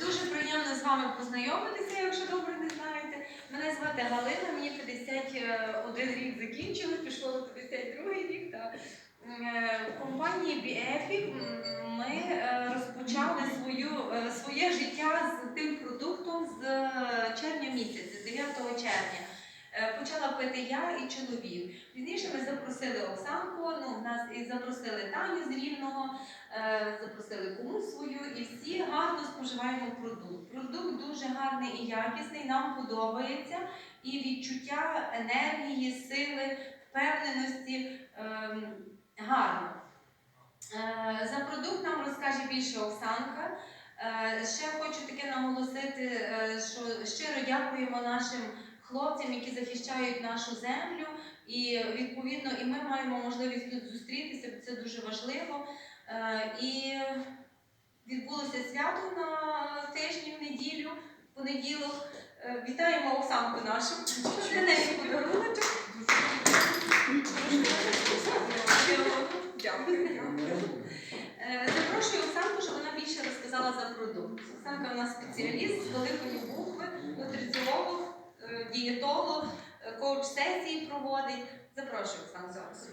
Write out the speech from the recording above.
Дуже приємно з вами познайомитися, якщо добре не знаєте. Мене звати Галина, мені 51 рік закінчили, пішло на 52 рік. Та. Е, В компанії BEFIC ми е, розпочали свою, е, своє життя з тим продуктом з червня місяця, з 9 червня. Е, Почала пити я і чоловік. Пізніше ми запросили Оксанку, ну, в нас і запросили Таню з Рівного, е, запросили кому свою, і всі гарно споживаємо продукт. Продукт дуже гарний і якісний, нам подобається. І відчуття енергії, сили, впевненості ем, гарно. Е, За продукт нам розкаже більше Оксанка. Е, Ще хочу таке наголосити, е, що щиро дякуємо нашим хлопцям, які захищають нашу землю. І відповідно, і ми маємо можливість тут зустрітися, це дуже важливо. Е, І відбулося свято на тижні в неділю, в понеділок. Е, Вітаємо Оксанку нашу. Для неї подарунок. Е, Запрошую Оксанку, щоб вона більше розказала за продукт. Оксанка у нас спеціаліст з е, дієтолог, е, коуч сесії проводить. Запрошую Оксану зараз.